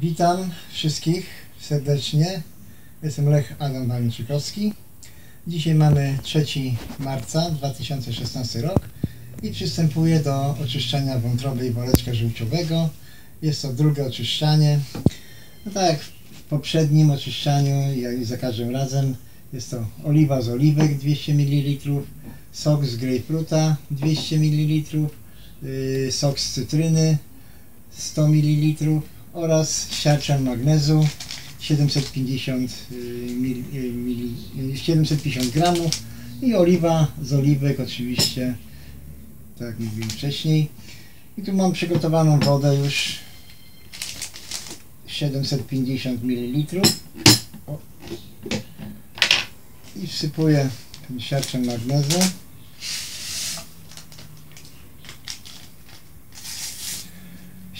Witam wszystkich serdecznie. Jestem Lech Adam Walniczykowski. Dzisiaj mamy 3 marca 2016 rok i przystępuję do oczyszczania wątroby i woreczka żółciowego. Jest to drugie oczyszczanie. No tak jak w poprzednim oczyszczaniu, jak i za każdym razem, jest to oliwa z oliwek 200 ml, sok z grejpfruta 200 ml, yy, sok z cytryny 100 ml oraz siarczan magnezu 750, y, mil, y, mili, y, 750 gramów i oliwa z oliwek oczywiście, tak jak mówiłem wcześniej. I tu mam przygotowaną wodę już 750 ml i wsypuję ten siarczan magnezu.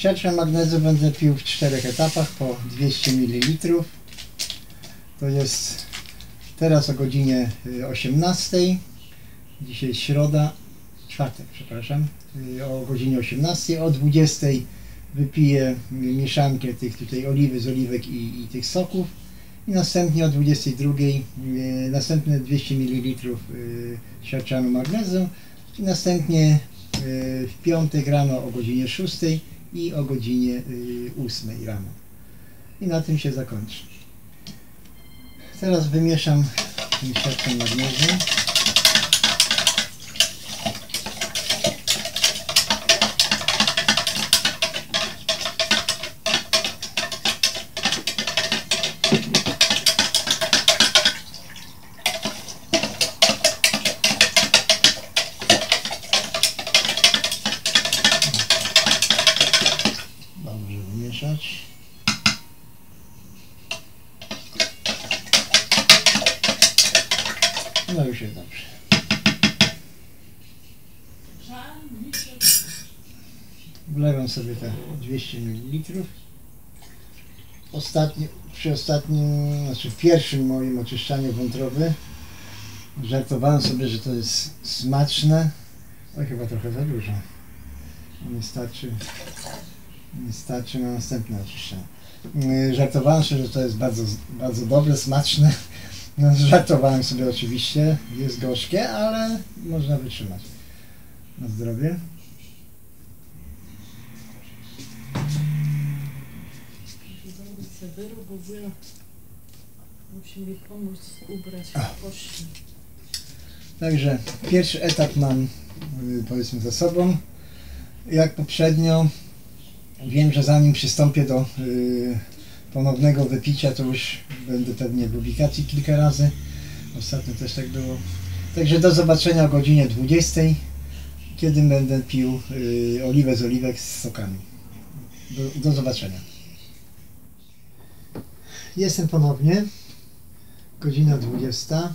Siatrze magnezu będę pił w czterech etapach po 200 ml. To jest teraz o godzinie 18. Dzisiaj środa, czwartek, przepraszam. O godzinie 18. O 20 wypiję mieszankę tych tutaj oliwy z oliwek i, i tych soków. I następnie o 22 następne 200 ml siarczanu magnezu. I następnie w piątek rano o godzinie 6 i o godzinie 8 rano. I na tym się zakończy. Teraz wymieszam ten siatką magnezu. No już jest dobrze. Wlewam sobie te 200 ml. Ostatni, przy ostatnim, znaczy pierwszym moim oczyszczaniu wątroby żartowałem sobie, że to jest smaczne. Oj, chyba trochę za dużo. Nie starczy nie starczy na następne oczyszczenie. Yy, Żartowałem sobie, że to jest bardzo, bardzo dobre, smaczne. No, żartowałem sobie oczywiście, jest gorzkie, ale można wytrzymać. Na zdrowie. Musi mi pomóc ubrać A. pościel. Także pierwszy etap mam yy, powiedzmy za sobą. Jak poprzednio wiem, że zanim przystąpię do yy, ponownego wypicia, to już będę pewnie w ubikacji kilka razy. Ostatnio też tak było. Także do zobaczenia o godzinie 20, kiedy będę pił yy, oliwę z oliwek z sokami. Do, do zobaczenia. Jestem ponownie. Godzina 20.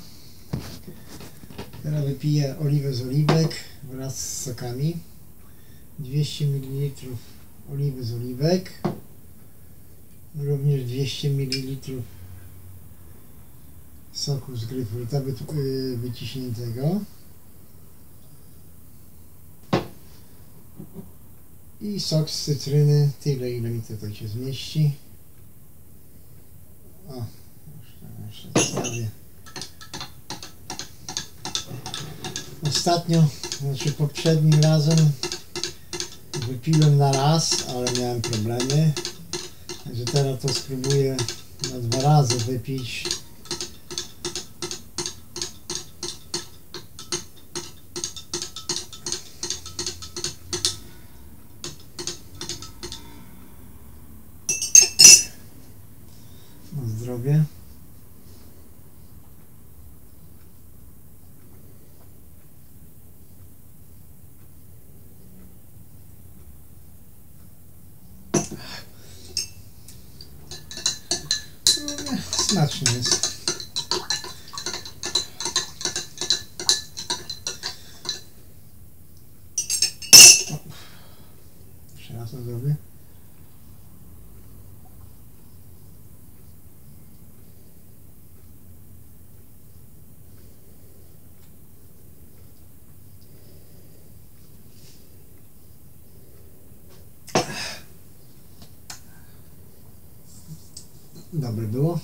Teraz wypiję oliwę z oliwek wraz z sokami. 200 ml oliwy z oliwek. Również 200 ml soku z gryfruta yy, wyciśniętego. I sok z cytryny, tyle ile mi tutaj się zmieści. O, tam jeszcze wstawię. Ostatnio, znaczy poprzednim razem wypiłem na raz, ale miałem problemy. Także teraz to spróbuję na dwa razy wypić. Na zdrowie. No, Smaczny jest. O. Jeszcze raz na zdrowie. dobre było.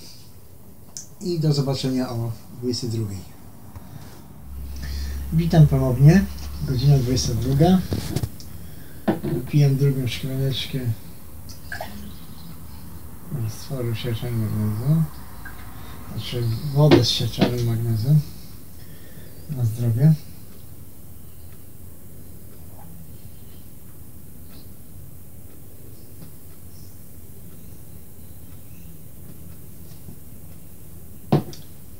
I do zobaczenia o 22. Witam ponownie. Godzina 22. Wypiłem drugą szklaneczkę roztworu sieczany magnezu. Znaczy wodę z sieczanym magnezem. Na zdrowie.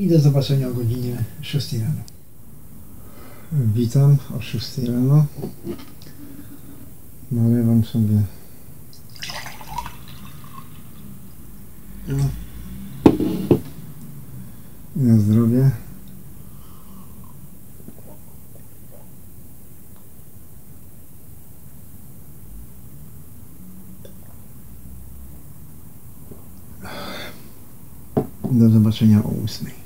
I do zobaczenia o godzinie 6 rano. Witam o 6 rano. Nalewam sobie na zdrowie. Do zobaczenia o ósmej.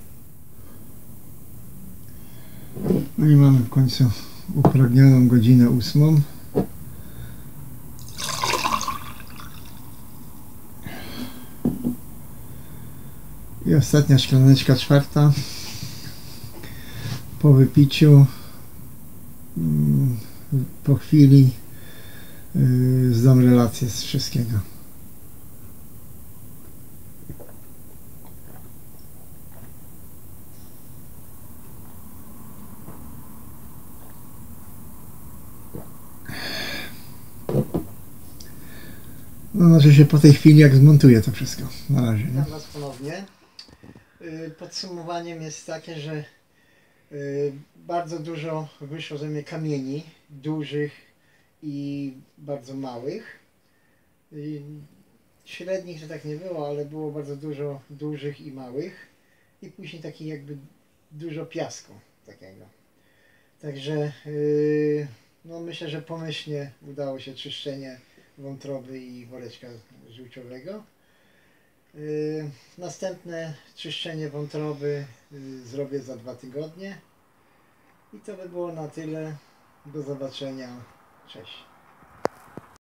No i mamy w końcu upragnioną godzinę ósmą. I ostatnia szklaneczka czwarta. Po wypiciu, mm, po chwili yy, zdam relację z wszystkiego. No, znaczy się po tej chwili, jak zmontuję to wszystko. Na razie. Nie? Witam Was ponownie. Y, Podsumowaniem jest takie, że y, bardzo dużo wyszło ze mnie kamieni, dużych i bardzo małych. Y, Średnich to tak nie było, ale było bardzo dużo dużych i małych. I później taki jakby dużo piasku takiego. Także no myślę, że pomyślnie udało się czyszczenie wątroby i woreczka żółciowego. Yy, Następne czyszczenie wątroby yy, zrobię za dwa tygodnie. I to by było na tyle. Do zobaczenia. Cześć.